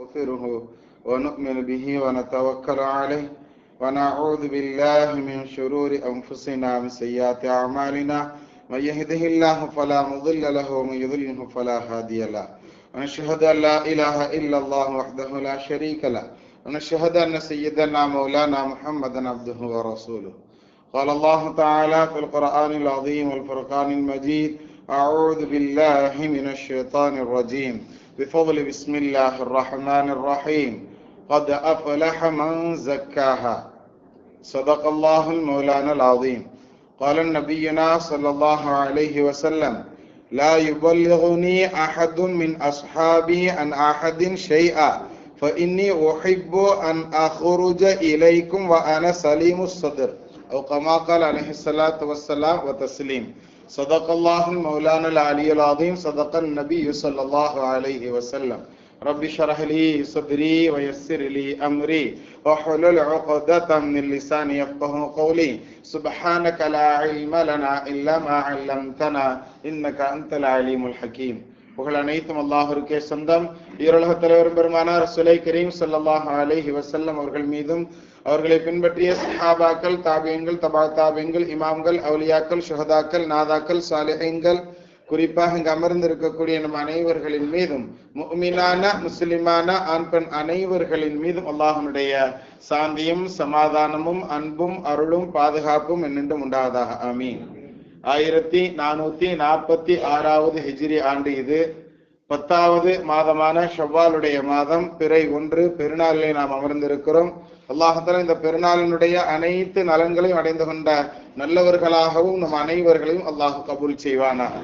نستغفره ونؤمن به ونتوكل عليه ونعوذ بالله من شرور أنفسنا من سيئات أعمالنا. من يهده الله فلا مضل له ومن يضلله فلا هادي له. ونشهد أن لا إله إلا الله وحده لا شريك له. ونشهد أن سيدنا مولانا محمدا عبده ورسوله. قال الله تعالى في القرآن العظيم والفرقان المجيد أعوذ بالله من الشيطان الرجيم. بفضل بسم الله الرحمن الرحيم. قد أفلح من زكاها. صدق الله المولانا العظيم. قال النبينا صلى الله عليه وسلم لا يبلغني أحد من أصحابي عن أحد شيئا فإني أحب أن أخرج إليكم وأنا سليم الصدر. أو كما قال عليه الصلاة والسلام وتسليم صدق الله المولانا العلي العظيم صدق النبي صلى الله عليه وسلم رب اشرح لي صدري ويسر لي أمري واحلل عقدة من لساني يفقه قولي سبحانك لا علم لنا إلا ما علمتنا إنك أنت العليم الحكيم புகழ் அனைத்தும் அல்லாஹருக்கே சொந்தம் ஈரோலக தலைவர் பெருமானார் சுலை கரீம் சல்லாஹ் அலைஹி வசல்லம் அவர்கள் மீதும் அவர்களை பின்பற்றிய சஹாபாக்கள் தாபியங்கள் தபா தாபியங்கள் இமாம்கள் அவுலியாக்கள் சுஹதாக்கள் நாதாக்கள் சாலிஹங்கள் குறிப்பாக இங்கு அமர்ந்திருக்கக்கூடிய நம் அனைவர்களின் மீதும் முக்மினான முஸ்லிமான ஆண் பெண் அனைவர்களின் மீதும் அல்லாஹனுடைய சாந்தியும் சமாதானமும் அன்பும் அருளும் பாதுகாப்பும் என்னென்றும் உண்டாவதாக. ஆமீன். ஆயிரத்தி நானூத்தி நாற்பத்தி ஆறாவது ஹிஜ்ரி ஆண்டு இது. பத்தாவது மாதமான ஷவ்வாலுடைய மாதம் பிறை ஒன்று பெருநாளிலே நாம் அமர்ந்திருக்கிறோம். அல்லாஹால இந்த பெருநாளினுடைய அனைத்து நலன்களையும் அடைந்து கொண்ட நல்லவர்களாகவும் நம் அனைவர்களையும் அல்லாஹ் கபூல் செய்வானாக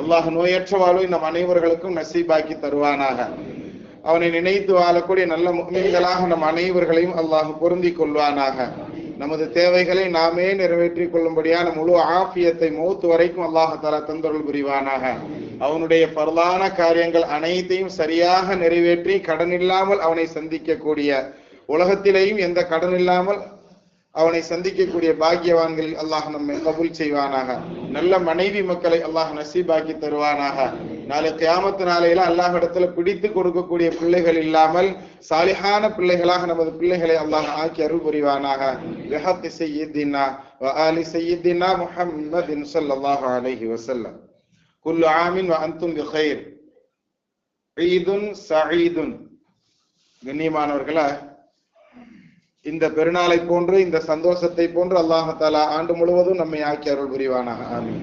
அல்லாஹ் நோயற்ற வாழ்வை நம் அனைவர்களுக்கும் நசீபாக்கி தருவானாக. அவனை நினைத்து வாழக்கூடிய நல்ல முக்மீன்களாக நம் அனைவர்களையும் அல்லாஹ் பொருந்தி கொள்வானாக. நமது தேவைகளை நாமே நிறைவேற்றிக் கொள்ளும்படியான முழு ஆபியத்தை மூத்து வரைக்கும் அல்லாஹால தந்தொருள் புரிவானாக. அவனுடைய பரலான காரியங்கள் அனைத்தையும் சரியாக நிறைவேற்றி கடன் இல்லாமல் அவனை சந்திக்கக்கூடிய உலகத்திலேயும் எந்த கடன் இல்லாமல் அவனை சந்திக்கக்கூடிய பாக்கியவான்களில் அல்லாஹ் நம்மை கபுல் செய்வானாக. நல்ல மனைவி மக்களை அல்லாஹ் நசீபாக்கி தருவானாக. நாளை கியாமத்து நாளையில அல்லாஹ் இடத்துல பிடித்து கொடுக்கக்கூடிய பிள்ளைகள் இல்லாமல் சாலிஹான பிள்ளைகளாக நமது பிள்ளைகளை அல்லாஹ் ஆக்கி அருள் புரிவானாக. விஹத்தி செய்யித்தினா ஆலி செய்யித்தினா முஹம்மதின் ஸல்லல்லாஹு அலைஹி வஸல்லம். குல்லு ஆமின் வ அன்தும் பிகைர் ஈதுன் சஈதுன். கண்ணியமானவர்களே இந்த பெருநாளை போன்று இந்த சந்தோஷத்தை போன்று அல்லாஹாலா ஆண்டு முழுவதும் நம்மை ஆக்கி அருள் புரிவானாக. ஆமீன்.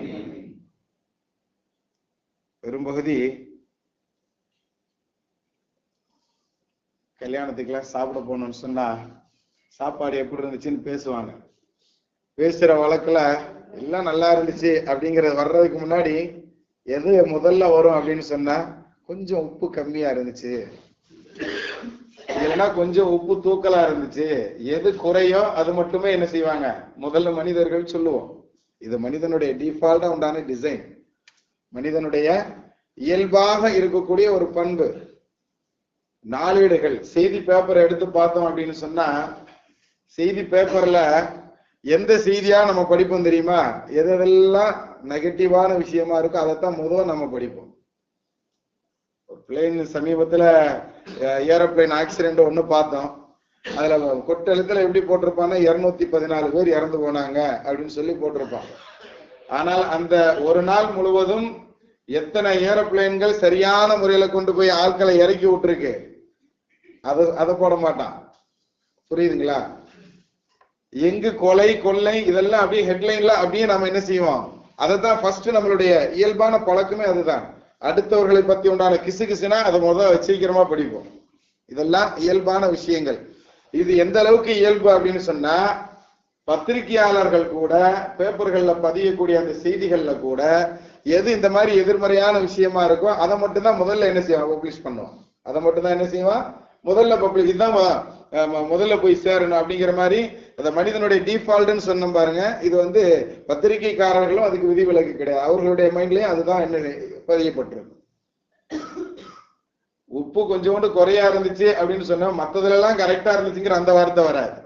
பெரும்பகுதி கல்யாணத்துக்கெல்லாம் சாப்பிட போகணும்னு சொன்னா சாப்பாடு எப்படி இருந்துச்சுன்னு பேசுவாங்க. பேசுற வழக்குல எல்லாம் நல்லா இருந்துச்சு அப்படிங்கறது வர்றதுக்கு முன்னாடி எது முதல்ல வரும்? அப்படின்னு சொன்னா கொஞ்சம் உப்பு கம்மியா இருந்துச்சு. இல்லைன்னா கொஞ்சம் உப்பு தூக்கலா இருந்துச்சு. எது குறையோ அது மட்டுமே என்ன செய்வாங்க? முதல்ல மனிதர்கள் சொல்லுவோம். இது மனிதனுடைய டிஃபால்ட்டா உண்டான டிசைன் மனிதனுடைய இயல்பாக இருக்கக்கூடிய ஒரு பண்பு. நாளேடுகள் செய்தி பேப்பரை எடுத்து பார்த்தோம் அப்படின்னு சொன்னா செய்தி பேப்பர்ல எந்த செய்தியா நம்ம படிப்போம் தெரியுமா? எதெல்லாம் நெகட்டிவான விஷயமா இருக்கோ அதைத்தான் முதல்ல நம்ம படிப்போம். பிளேன் சமீபத்துல ஏரோப்ளைன் ஆக்சிடென்ட் ஒன்று பார்த்தோம். அதுல கொட்டெழுத்துல எப்படி போட்டிருப்பான்னா இருநூத்தி பதினாலு பேர் இறந்து போனாங்க அப்படின்னு சொல்லி போட்டிருப்பான். ஆனால் அந்த ஒரு நாள் முழுவதும் எத்தனை ஏரோப்ளைன்கள் சரியான முறையில கொண்டு போய் ஆட்களை இறக்கி விட்டுருக்கு? அது அதை போட மாட்டான். புரியுதுங்களா? எங்கு கொலை கொள்ளை இதெல்லாம் அப்படியே ஹெட்லைன்ல அப்படியே நம்ம என்ன செய்வோம்? அதை தான் ஃபர்ஸ்ட் நம்மளுடைய இயல்பான பழக்கமே அதுதான். அடுத்தவர்களை பத்தி உண்டான கிசு கிசுனா அதை முதல் சீக்கிரமா படிப்போம். இதெல்லாம் இயல்பான விஷயங்கள். இது எந்த அளவுக்கு இயல்பு அப்படின்னு சொன்னா பத்திரிகையாளர்கள் கூட பேப்பர்கள்ல பதியக்கூடிய அந்த செய்திகள்ல கூட எது இந்த மாதிரி எதிர்மறையான விஷயமா இருக்கோ அதை மட்டும்தான் முதல்ல என்ன செய்வான் பப்ளிஷ் பண்ணுவான் அதை மட்டும்தான் என்ன செய்வான் முதல்ல பப்ளிஷ் இதுதான் முதல்ல போய் சேரணும் அப்படிங்கிற மாதிரி அந்த மனிதனுடைய டிஃபால்ட்னு சொன்னோம் பாருங்க. இது வந்து பத்திரிகைக்காரர்களும் அதுக்கு விதிவிலக்கு கிடையாது. அவர்களுடைய மைண்ட்லயும் அதுதான் என்ன பதியப்பட்டிருக்கு உப்பு கொஞ்சோண்டு குறையா இருந்துச்சு அப்படின்னு சொன்னா மத்ததுல எல்லாம் கரெக்டா இருந்துச்சுங்கிற அந்த வார்த்தை வராது.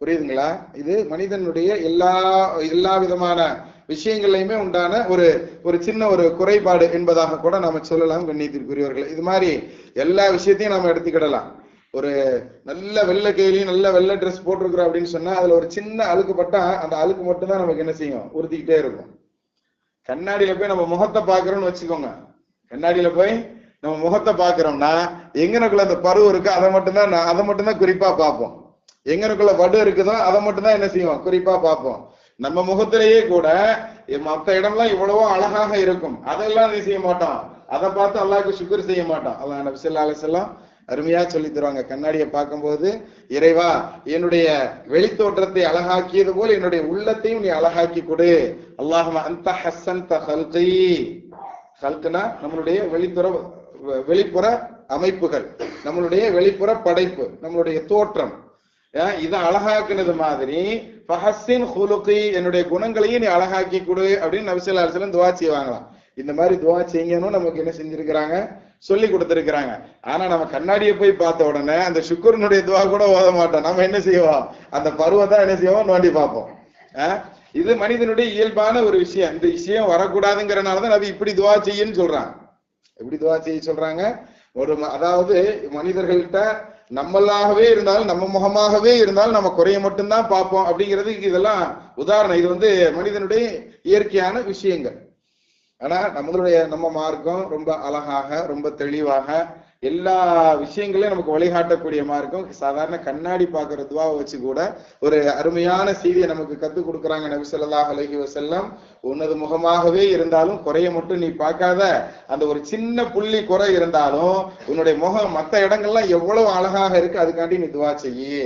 புரியுதுங்களா? இது மனிதனுடைய எல்லா எல்லா விதமான விஷயங்கள்லையுமே உண்டான ஒரு ஒரு சின்ன ஒரு குறைபாடு என்பதாக கூட நாம சொல்லலாம் கண்ணியத்திற்குரியவர்கள். இது மாதிரி எல்லா விஷயத்தையும் நாம எடுத்துக்கிடலாம். ஒரு நல்ல வெள்ளை கேலி நல்ல வெள்ளை ட்ரெஸ் போட்டிருக்கிறோம் அப்படின்னு சொன்னா அதுல ஒரு சின்ன அழுக்கு பட்டா அந்த அழுக்கு மட்டும் தான் நமக்கு என்ன செய்யும்? உறுத்திக்கிட்டே இருக்கும். கண்ணாடியில போய் நம்ம முகத்தை பாக்குறோம்னு வச்சுக்கோங்க. கண்ணாடியில போய் நம்ம முகத்தை பாக்குறோம்னா எங்கனக்குள்ள அந்த பருவம் இருக்கு அதை மட்டும்தான் நான் அதை மட்டும்தான் குறிப்பா பார்ப்போம். எங்கனக்குள்ள வடு இருக்குதோ அதை மட்டும்தான் என்ன செய்வோம்? குறிப்பா பார்ப்போம். நம்ம முகத்திலேயே கூட மத்த இடம்லாம் இவ்வளவோ அழகாக இருக்கும். அதெல்லாம் செய்ய மாட்டோம் அதை பார்த்து அல்லாவுக்கு சுக்கர் செய்ய மாட்டோம் அல்லாஹ் நபிசல்லா அலிசல்லாம் அருமையா சொல்லி தருவாங்க. கண்ணாடியை பார்க்கும்போது இறைவா என்னுடைய வெளித்தோற்றத்தை அழகாக்கியது போல என்னுடைய உள்ளத்தையும் நீ அழகாக்கி கொடு. அல்லாஹ் அந்த ஹஸ்ஸன் ஹல்கி. ஹல்குனா நம்மளுடைய வெளிப்புற வெளிப்புற அமைப்புகள் நம்மளுடைய வெளிப்புற படைப்பு நம்மளுடைய தோற்றம். இதை அழகாக்குனது மாதிரி ஃபஹஸ்ஸின் ஹுலுக்கு என்னுடைய குணங்களையும் நீ அழகாக்கி கொடு அப்படின்னு நபிசல்லா அலிஸ்லாம் துவா செய்வாங்களாம். இந்த மாதிரி துவா செய்யணும் நமக்கு என்ன செஞ்சிருக்கிறாங்க? சொல்லி கொடுத்துருக்கிறாங்க. ஆனா நம்ம கண்ணாடியை போய் பார்த்த உடனே அந்த சுக்கரனுடைய துவா கூட ஓத மாட்டோம். நம்ம என்ன செய்வோம்? அந்த பருவத்தான் என்ன செய்வோம்? நோண்டி பார்ப்போம். இது மனிதனுடைய இயல்பான ஒரு விஷயம். இந்த விஷயம் வரக்கூடாதுங்கிறனாலதான் நபி இப்படி துவா செய்யுன்னு சொல்றாங்க. எப்படி துவா செய்ய சொல்றாங்க? ஒரு அதாவது மனிதர்கள்ட்ட நம்மளாகவே இருந்தாலும் நம்ம முகமாகவே இருந்தாலும் நம்ம குறைய மட்டும்தான் பார்ப்போம் அப்படிங்கிறதுக்கு இதெல்லாம் உதாரணம். இது வந்து மனிதனுடைய இயற்கையான விஷயங்கள். ஆனா நம்மளுடைய நம்ம மார்க்கம் ரொம்ப அழகாக ரொம்ப தெளிவாக எல்லா விஷயங்களையும் நமக்கு வழிகாட்டக்கூடிய மார்க்கம். சாதாரண கண்ணாடி பாக்குற துவாவை வச்சு கூட ஒரு அருமையான செய்தியை நமக்கு கத்து கொடுக்குறாங்க நபி ஸல்லல்லாஹு அலஹி வஸல்லம். உன்னது முகமாகவே இருந்தாலும் குறைய மட்டும் நீ பார்க்காத. அந்த ஒரு சின்ன புள்ளி குறை இருந்தாலும் உன்னுடைய முகம் மற்ற இடங்கள்லாம் எவ்வளவு அழகாக இருக்கு அதுக்காண்டி நீ துவா செய்யி.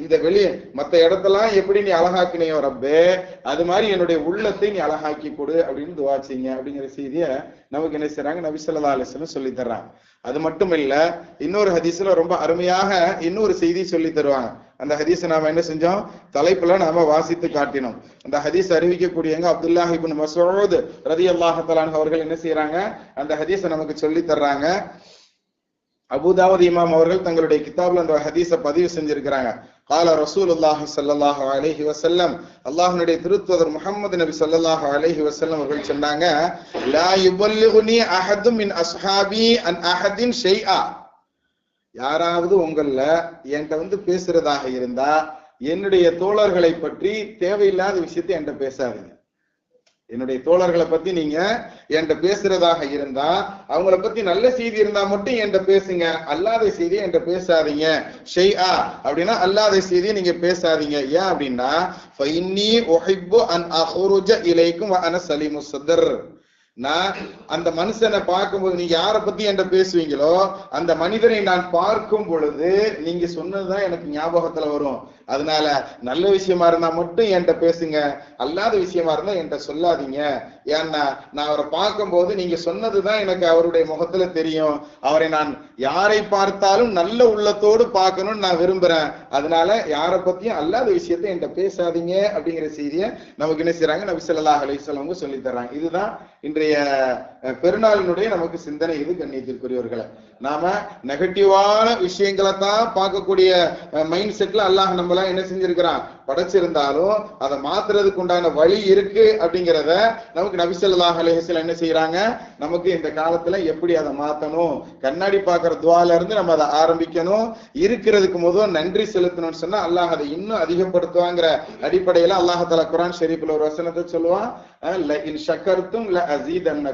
இந்த வெளி மற்ற இடத்தெல்லாம் எப்படி நீ அழகாக்கினையோ ரப்பே அது மாதிரி என்னுடைய உள்ளத்தை நீ அழகாக்கி கொடு அப்படின்னு துவா செய்யுங்க அப்படிங்கிற செய்தியை நமக்கு என்ன செய்யறாங்க நபி ஸல்லல்லாஹு சொல்லி தர்றாங்க. அது மட்டும் இல்ல இன்னொரு ஹதீஸ்ல ரொம்ப அருமையாக இன்னொரு செய்தி சொல்லி தருவாங்க. அந்த ஹதீஸை நாம என்ன செஞ்சோம்? தலைப்புல நாம வாசித்து காட்டினோம். அந்த ஹதீஸ் அறிவிக்கக்கூடியவங்க அப்துல்லா இபின் மசோத் ரதி தஆலா அவர்கள் என்ன செய்யறாங்க அந்த ஹதீஸை நமக்கு சொல்லி தர்றாங்க. அபுதாவது இமாம் அவர்கள் தங்களுடைய கிதாப்ல அந்த ஹதீஸை பதிவு செஞ்சிருக்கிறாங்க. கால ரசூலுல்லாஹி சல்லாஹ் அலஹி வசல்லம் அல்லாஹனுடைய திருத்துதர் முகமது நபி சல்லாஹ் அலஹி வசல்லம் அவர்கள் சொன்னாங்க லா யுபல்லிகுனி அஹதும் மின் அஸ்ஹாபி அன் அஹதின் ஷெய்ஆ யாராவது உங்கள என்கிட்ட வந்து பேசுறதாக இருந்தா என்னுடைய தோழர்களை பற்றி தேவையில்லாத விஷயத்தை என்கிட்ட பேசாதீங்க. என்னுடைய தோழர்களை பத்தி நீங்க என்கிட்ட பேசுறதாக இருந்தா அவங்கள பத்தி நல்ல செய்தி இருந்தா மட்டும் என்கிட்ட பேசுங்க. அல்லாத செய்தியை என்கிட்ட பேசாதீங்க. ஷெய் ஆ அப்படின்னா அல்லாத செய்தியை நீங்க பேசாதீங்க. ஏன் அப்படின்னா ஃபைன்னி உஹிப்பு அன் அஹ்ருஜ இலைக்கும் அன சலீமு சதர். நான் அந்த மனுஷனை பார்க்கும்போது நீங்க யாரை பத்தி என்கிட்ட பேசுவீங்களோ அந்த மனிதனை நான் பார்க்கும் பொழுது நீங்க சொன்னதுதான் எனக்கு ஞாபகத்துல வரும். அதனால நல்ல விஷயமா இருந்தா மட்டும் என்கிட்ட பேசுங்க. அல்லாத விஷயமா இருந்தா என்கிட்ட சொல்லாதீங்க. ஏன்னா நான் அவரை பார்க்கும்போது நீங்க சொன்னதுதான் எனக்கு அவருடைய முகத்துல தெரியும். அவரை நான் யாரை பார்த்தாலும் நல்ல உள்ளத்தோடு பார்க்கணும்னு நான் விரும்புறேன். அதனால யாரை பத்தியும் அல்லாத விஷயத்த என்கிட்ட பேசாதீங்க அப்படிங்கிற செய்தியை நமக்கு என்ன செய்யறாங்க நபி ஸல்லல்லாஹு அலைஹி சொல்லி தர்றாங்க. இதுதான் இன்றைய பெருநாளினுடைய நமக்கு சிந்தனை இது கண்ணியத்திற்குரியவர்களை. நாம நெகட்டிவான விஷயங்களை தான் பார்க்கக்கூடிய மைண்ட் செட்ல அல்லாஹ் நம்மள என்ன செஞ்சிருக்கிறான்? படைச்சிருந்தாலும் அதை மாத்துறதுக்கு உண்டான வழி இருக்கு அப்படிங்கிறத நமக்கு நபிசல்லாஹ் ஸல்லல்லாஹு என்ன செய்யறாங்க நமக்கு இந்த காலத்துல எப்படி அதை மாத்தணும்? கண்ணாடி பாக்குற துவால இருந்து நம்ம அதை ஆரம்பிக்கணும். இருக்கிறதுக்கு முதல் நன்றி செலுத்தணும்னு சொன்னா அல்லாஹ் அதை இன்னும் அதிகப்படுத்துவாங்கிற அடிப்படையில அல்லாஹ் குரான் ஷெரீப்ல ஒரு வசனத்தை சொல்லுவான். சக்கர்த்தும் ல இன் ல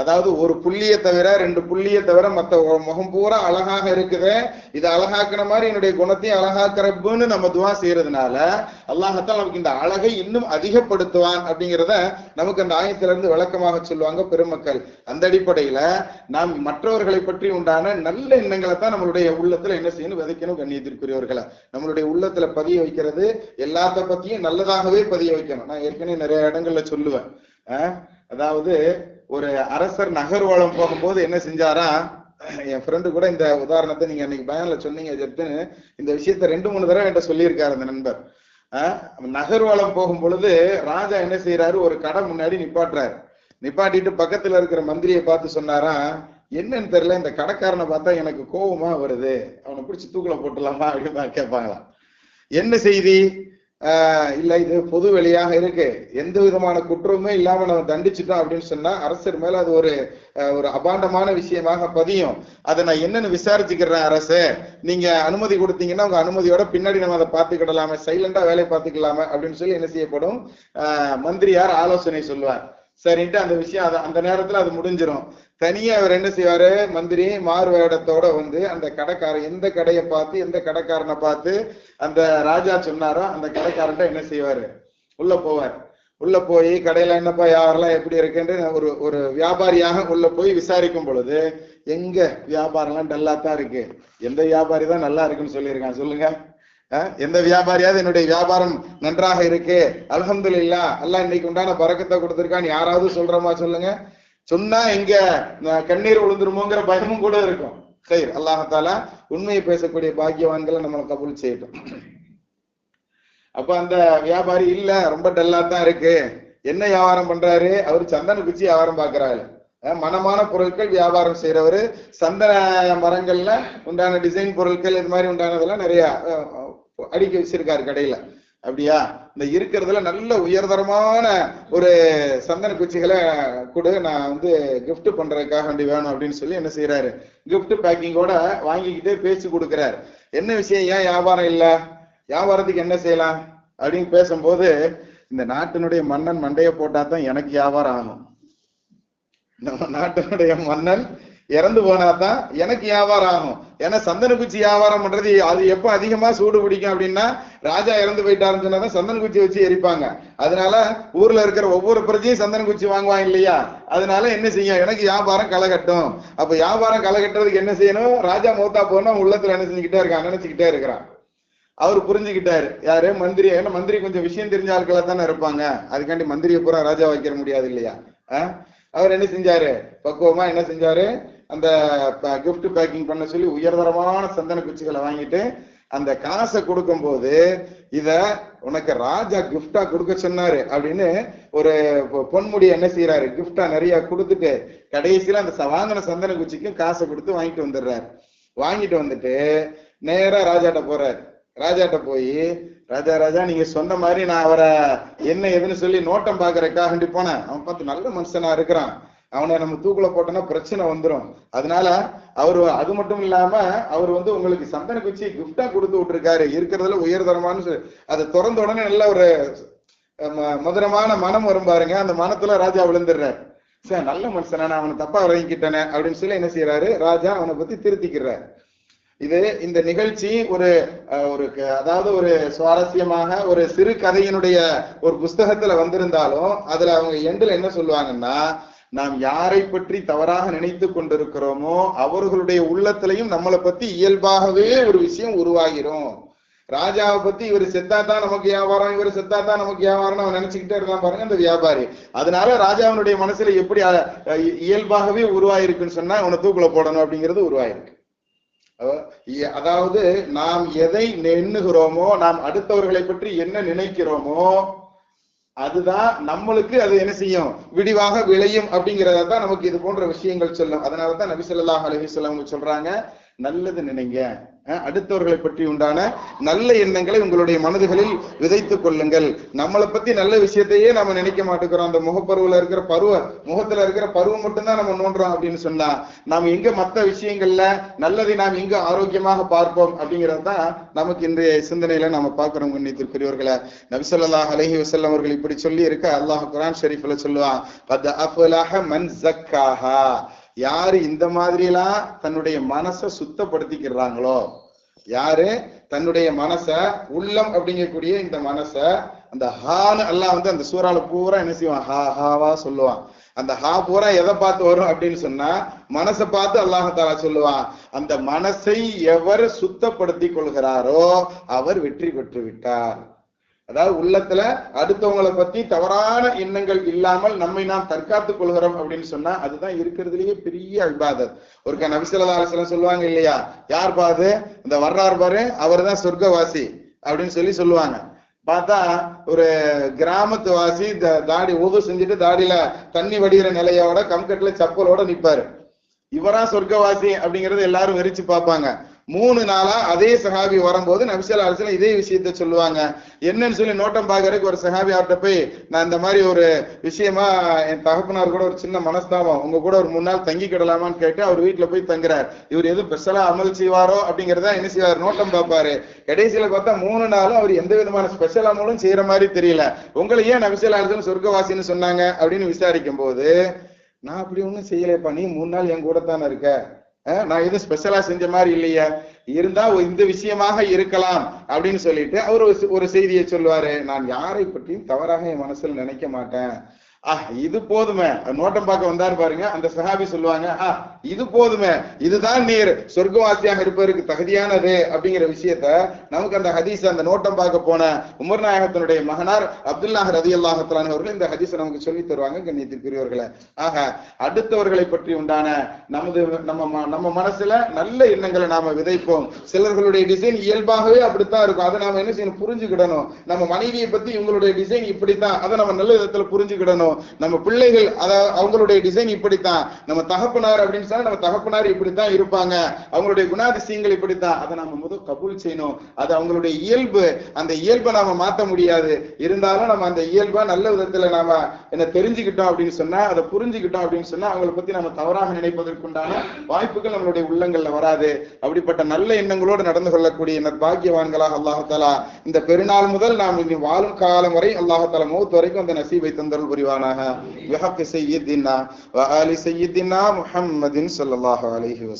அதாவது ஒரு புள்ளியை தவிர ரெண்டு புள்ளியை தவிர மற்ற முகம் பூரா அழகாக இருக்குது. இது அழகாக்குற மாதிரி என்னுடைய குணத்தையும் அழகாக்கிறப்புன்னு நம்ம துவா செய்யறதுனால அல்லாஹத்தால் நமக்கு இந்த அழகை இன்னும் அதிகப்படுத்துவான் அப்படிங்கிறத நமக்கு அந்த ஆயத்துல இருந்து விளக்கமாக சொல்லுவாங்க பெருமக்கள். அந்த அடிப்படையில நாம் மற்றவர்களை பற்றி உண்டான நல்ல எண்ணங்களை தான் நம்மளுடைய உள்ளத்துல என்ன செய்யணும்? விதைக்கணும் கண்ணியத்திற்குரியவர்களை. நம்மளுடைய உள்ளத்துல பதிய வைக்கிறது எல்லாத்த பத்தியும் நல்லதாகவே பதிய வைக்கணும். நான் ஏற்கனவே நிறைய இடங்கள்ல சொல்லுவேன். அதாவது ஒரு அரசர் நகர்வலம் போகும்போது என்ன செஞ்சாரா என் ஃப்ரெண்டு கூட இந்த உதாரணத்தை நீங்க அன்னைக்கு பயனில் சொன்னீங்க ஜெத்துன்னு இந்த விஷயத்த ரெண்டு மூணு தடவை என்கிட்ட சொல்லியிருக்காரு அந்த நண்பர். அஹ், நகர்வலம் போகும் பொழுது ராஜா என்ன செய்யறாரு ஒரு கடை முன்னாடி நிப்பாட்டுறாரு. நிப்பாட்டிட்டு பக்கத்துல இருக்கிற மந்திரியை பார்த்து சொன்னாரா என்னன்னு தெரியல இந்த கடைக்காரனை பார்த்தா எனக்கு கோவமா வருது. அவனை பிடிச்சி தூக்குல போட்டுலாமா அப்படின்னு கேட்பாங்களாம் என்ன செய்தி? இல்லை இது பொது வெளியாக இருக்கு. எந்த விதமான குற்றமுமே இல்லாம நம்ம தண்டிச்சிட்டோம் அப்படின்னு சொன்னா அரசர் மேல அது ஒரு ஒரு அபாண்டமான விஷயமாக பதியும். அதை நான் என்னன்னு விசாரிச்சுக்கிறேன் அரசு. நீங்க அனுமதி கொடுத்தீங்கன்னா உங்க அனுமதியோட பின்னாடி நம்ம அதை பார்த்துக்கிடலாமே. சைலண்டா வேலையை பார்த்துக்கலாமே அப்படின்னு சொல்லி என்ன செய்யப்படும்? மந்திரியார் ஆலோசனை சொல்லுவார். சரின்ட்டு அந்த விஷயம் அது அந்த நேரத்துல அது முடிஞ்சிடும் தனியா அவர் என்ன செய்வாரு? மந்திரி மாறுவேடத்தோட வந்து அந்த கடைக்காரன் எந்த கடையை பார்த்து எந்த கடைக்காரனை பார்த்து அந்த ராஜா சொன்னாரோ அந்த கடைக்காரன்ட்ட என்ன செய்வாரு? உள்ள போவார். உள்ள போய் கடையில என்னப்பா யாரெல்லாம் எப்படி இருக்குன்னு ஒரு ஒரு வியாபாரியாக உள்ள போய் விசாரிக்கும் பொழுது எங்க வியாபாரம்லாம் டல்லா தான் இருக்கு. எந்த வியாபாரி தான் நல்லா இருக்குன்னு சொல்லியிருக்கான் சொல்லுங்க. எந்த வியாபாரியாவது என்னுடைய வியாபாரம் நன்றாக இருக்கு அல்ஹம்துலில்லாஹ் எல்லாம் இன்னைக்கு உண்டான பறக்கத்தை கொடுத்துருக்கான்னு யாராவது சொல்றமா சொல்லுங்க. சொன்னா எங்க கண்ணீர் விழுந்துருமோங்கிற பயமும் கூட இருக்கும். சரி அல்லாஹால உண்மையை பேசக்கூடிய பாக்கியவான்களை நம்ம கபுல் செய்யட்டும். அப்ப அந்த வியாபாரி இல்ல ரொம்ப டல்லா தான் இருக்கு. என்ன வியாபாரம் பண்றாரு? அவர் சந்தன குச்சி வியாபாரம் பாக்குறாரு. மனமான பொருட்கள் வியாபாரம் செய்யறவரு சந்தன மரங்கள்ல உண்டான டிசைன் பொருட்கள் இது மாதிரி உண்டானதெல்லாம் நிறைய அடுக்கி வச்சிருக்காரு கடையில. அப்படியா? இந்த இருக்கிறதுல நல்ல உயர்தரமான ஒரு சந்தன குச்சிகளை கொடு. நான் வந்து கிஃப்ட் பண்றதுக்காக வேண்டி வேணும் அப்படின்னு சொல்லி என்ன செய்யறாரு கிஃப்ட் பேக்கிங்கோட வாங்கிக்கிட்டே பேச்சு கொடுக்குறாரு. என்ன விஷயம்? ஏன் வியாபாரம் இல்லை? வியாபாரத்துக்கு என்ன செய்யலாம்? அப்படின்னு பேசும்போது இந்த நாட்டினுடைய மன்னன் மண்டையை போட்டா தான் எனக்கு வியாபாரம் ஆகும். நம்ம நாட்டினுடைய மன்னன் இறந்து போனாதான் எனக்கு வியாபாரம் ஆகும். ஏன்னா சந்தன குச்சி வியாபாரம் பண்றது அது எப்ப அதிகமா சூடு பிடிக்கும் அப்படின்னா ராஜா இறந்து போயிட்டாருன்னு சொன்னாதான் சந்தன குச்சி வச்சு எரிப்பாங்க. அதனால ஊர்ல இருக்கிற ஒவ்வொரு பிரஜையும் சந்தன குச்சி வாங்குவாங்க இல்லையா? அதனால என்ன செய்யும்? எனக்கு வியாபாரம் களை கட்டும் அப்ப வியாபாரம் களை கட்டுறதுக்கு என்ன செய்யணும்? ராஜா மூத்தா போனா உள்ளத்துல என்ன செஞ்சுக்கிட்டே இருக்கான்? நினைச்சுக்கிட்டே இருக்கிறான். அவர் புரிஞ்சுக்கிட்டாரு. யாரு? மந்திரி. ஏன்னா மந்திரி கொஞ்சம் விஷயம் தெரிஞ்ச ஆட்களா தானே இருப்பாங்க. அதுக்காண்டி மந்திரியை பூரா ராஜா வைக்கிற முடியாது இல்லையா? அவர் என்ன செஞ்சாரு? பக்குவமா என்ன செஞ்சாரு? அந்த கிஃப்ட் பேக்கிங் பண்ண சொல்லி உயர்தரமான சந்தன குச்சிகளை வாங்கிட்டு அந்த காசை கொடுக்கும் போது இத உனக்கு ராஜா கிஃப்டா கொடுக்க சொன்னாரு அப்படின்னு ஒரு பொ- பொன்முடி என்ன செய்யறாரு கிஃப்டா நிறைய கொடுத்துட்டு கடைசியில அந்த ச- வாங்கின சந்தன குச்சிக்கும் காசை கொடுத்து வாங்கிட்டு வந்துடுறாரு. வாங்கிட்டு வந்துட்டு நேரா ராஜாட்ட போறாரு. ராஜாட்ட போய் ராஜா ராஜா நீங்க சொன்ன மாதிரி நான் அவரை என்ன ஏதுன்னு சொல்லி நோட்டம் பாக்குறக்காக வேண்டி போனேன். அவன் பார்த்து நல்ல மனுஷனா இருக்கிறான். அவனை நம்ம தூக்குல போட்டோம்னா பிரச்சனை வந்துரும். அதனால அவரு அது மட்டும் இல்லாம அவர் வந்து உங்களுக்கு சந்தன குச்சி கிஃப்டா கொடுத்து விட்டுருக்காரு. இருக்கிறதுல உயர்தரமான அதை திறந்த உடனே நல்ல ஒரு ம- மதுரமான மனம் வரும் பாருங்க. அந்த மனத்துல ராஜா விழுந்துடுறாரு. சார் நல்ல மனுஷனா. நான் அவனை தப்பா விளங்கிக்கிட்டேனே அப்படின்னு சொல்லி என்ன செய்யறாரு ராஜா அவனை பத்தி திருத்திக்கிறார். இது இந்த நிகழ்ச்சி ஒரு அஹ், ஒரு அதாவது ஒரு சுவாரஸ்யமாக ஒரு சிறு கதையினுடைய ஒரு புஸ்தகத்துல வந்திருந்தாலும் அதுல அவங்க எண்டுல என்ன சொல்லுவாங்கன்னா நாம் யாரை பற்றி தவறாக நினைத்து கொண்டிருக்கிறோமோ அவர்களுடைய உள்ளத்திலையும் நம்மளை பத்தி இயல்பாகவே ஒரு விஷயம் உருவாகிரும். ராஜாவை பத்தி இவர் செத்தாதான் நமக்கு வியாபாரம் இவர் செத்தாதான் நமக்கு வியாபாரம் அவன் நினைச்சுக்கிட்டே இருக்கான் பாருங்க அந்த வியாபாரி. அதனால ராஜாவினுடைய மனசுல எப்படி அஹ், இயல்பாகவே உருவாயிருக்குன்னு சொன்னா அவனை தூக்குல போடணும் அப்படிங்கிறது உருவாயிருக்கு. அதாவது நாம் எதை எண்ணுகிறோமோ நாம் அடுத்தவர்களை பற்றி என்ன நினைக்கிறோமோ அதுதான் நம்மளுக்கு அது என்ன செய்யும்? விடிவாக விளையும் அப்படிங்கிறத தான் நமக்கு இது போன்ற விஷயங்கள் சொல்லும். அதனாலதான் நபி ஸல்லல்லாஹு அலைஹி சொல்றாங்க நல்லது நினைங்க. அடுத்தவர்களை பற்றி உண்டான நல்ல எண்ணங்களை உங்களுடைய மனதுகளில் விதைத்துக் கொள்ளுங்கள். நம்மளை பத்தி நல்ல விஷயத்தையே நம்ம நினைக்க மாட்டேங்கிறோம். அந்த முகப்பருவில இருக்கிற பருவ முகத்துல இருக்கிற பருவம் மட்டும்தான் நம்ம நோண்டுறோம் அப்படின்னு சொன்னா நாம் எங்க மத்த விஷயங்கள்ல நல்லதை நாம் எங்க ஆரோக்கியமாக பார்ப்போம் அப்படிங்கிறது தான் நமக்கு இன்றைய சிந்தனையில நாம பார்க்கிறோம் கண்ணியத்திற்குரியவர்களை நபிசல்லாஹ் அலஹி வசல்லம் அவர்கள் இப்படி சொல்லி இருக்க அல்லாஹ் குரான் ஷெரீஃப்ல சொல்லுவான் யாரு இந்த மாதிரி எல்லாம் தன்னுடைய மனசை சுத்தப்படுத்திக்கிறாங்களோ? யாரு? தன்னுடைய மனச உள்ளம் அப்படிங்கக்கூடிய இந்த மனச அந்த ஹான்னு அல்லாஹ் வந்து அந்த சூறால பூரா என்ன செய்வான்? ஹா ஹாவா சொல்லுவான். அந்த ஹா பூரா எதை பார்த்து வரும் அப்படின்னு சொன்னா மனசை பார்த்து அல்லாஹாலா சொல்லுவான். அந்த மனசை எவர் சுத்தப்படுத்தி கொள்கிறாரோ அவர் வெற்றி பெற்று விட்டார். அதாவது உள்ளத்துல அடுத்தவங்களை பத்தி தவறான எண்ணங்கள் இல்லாமல் நம்மை நாம் தற்காத்துக் கொள்கிறோம் அப்படின்னு சொன்னா அதுதான் இருக்கிறதுலயே பெரிய இபாதத். ஒரு நபிசல்லா சொல்லுவாங்க இல்லையா? யார் பாது இந்த வர்றார் பாரு அவர் தான் சொர்க்கவாசி அப்படின்னு சொல்லி சொல்லுவாங்க. பார்த்தா ஒரு கிராமத்து வாசி தாடி ஊது செஞ்சுட்டு தாடியில தண்ணி வடிகிற நிலையோட கம்கட்ல சப்பலோட நிப்பாரு. இவரா சொர்க்கவாசி அப்படிங்கறது எல்லாரும் வெறிச்சு பார்ப்பாங்க. மூணு நாளா அதே சஹாபி வரும்போது நபிசல் அரசு இதே விஷயத்த சொல்லுவாங்க. என்னன்னு சொல்லி நோட்டம் பாக்குறதுக்கு ஒரு சஹாபி அவர்கிட்ட போய் நான் இந்த மாதிரி ஒரு விஷயமா என் தகப்பனார் கூட ஒரு சின்ன மனஸ்தாபம் உங்க கூட ஒரு மூணு நாள் தங்கி கிடலாமான்னு கேட்டு அவர் வீட்டுல போய் தங்குறார். இவர் எதுவும் ஸ்பெஷலா அமல் செய்வாரோ அப்படிங்கறத என்ன செய்வார்? நோட்டம் பார்ப்பாரு. கடைசியில பார்த்தா மூணு நாளும் அவர் எந்த விதமான ஸ்பெஷல் அமலும் செய்யற மாதிரி தெரியல. உங்களை ஏன் நபிசல் அரசு சொர்க்கவாசின்னு சொன்னாங்க? அப்படின்னு விசாரிக்கும் போது நான் அப்படி ஒண்ணும் செய்யலைப்பா நீ மூணு நாள் என் கூட தானே இருக்க. நான் எதுவும் ஸ்பெஷலா செஞ்ச மாதிரி இல்லையா. இருந்தா இந்த விஷயமாக இருக்கலாம் அப்படின்னு சொல்லிட்டு அவர் ஒரு ஒரு செய்தியை சொல்லுவாரு. நான் யாரை பற்றியும் தவறாக என் மனசுல நினைக்க மாட்டேன். இது போதுமே. நோட்டம் பார்க்க வந்தாரு பாருங்க. அந்த சஹாபி சொல்லுவாங்க ஆஹ் இது போதுமே. இதுதான் நீர். சொர்க்கவாசியாக இருப்பதற்கு தகுதியானது அப்படிங்கிற விஷயத்த நமக்கு அந்த ஹதீஸ் அந்த நோட்டம் பார்க்க போன உமர் நாயகத்தினுடைய மகனார் அப்துல்லாஹ் ரதி அல்லாஹத்லான் அவர்கள் இந்த ஹதீஸை நமக்கு சொல்லி தருவாங்க கண்ணியத்திற்குரியவர்களை. ஆக அடுத்தவர்களை பற்றி உண்டான நமது நம்ம ம- நம்ம மனசுல நல்ல எண்ணங்களை நாம விதைப்போம். சிலர்களுடைய டிசைன் இயல்பாகவே அப்படித்தான் இருக்கும். அதை நாம என்ன செய்யணும்? புரிஞ்சுக்கிடணும். நம்ம மனைவியை பத்தி இவங்களுடைய டிசைன் இப்படித்தான். அதை நம்ம நல்ல விதத்துல புரிஞ்சுக்கிடணும். நம்ம பிள்ளைகள் அதாவது அவங்களுடைய டிசைன் இப்படித்தான். நம்ம தகப்பனார் அப்படின்னு சொன்னா நம்ம தகப்பனார் இப்படித்தான் இருப்பாங்க. அவங்களுடைய குணாதிசயங்கள் இப்படித்தான். அதை நாம முதல் கபூல் செய்யணும். அது அவங்களுடைய இயல்பு. அந்த இயல்பை நாம மாத்த முடியாது. இருந்தாலும் நம்ம அந்த இயல்பா நல்ல விதத்துல நாம என்ன தெரிஞ்சுக்கிட்டோம் அப்படின்னு சொன்னா அதை புரிஞ்சுக்கிட்டோம் அப்படின்னு சொன்னா அவங்களை பத்தி நம்ம தவறாக நினைப்பதற்குண்டான வாய்ப்புகள் நம்மளுடைய உள்ளங்கள்ல வராது. அப்படிப்பட்ட நல்ல எண்ணங்களோடு நடந்து கொள்ளக்கூடிய நற்பாக்கியவான்களாக அல்லாஹாலா இந்த பெருநாள் முதல் நாம் இனி வாழும் காலம் வரை அல்லாஹாலா மௌத் வரைக்கும் அந்த நசீபை தந்தருள் وارضانها بحق سيدنا وآل سيدنا محمد صلى الله عليه وسلم.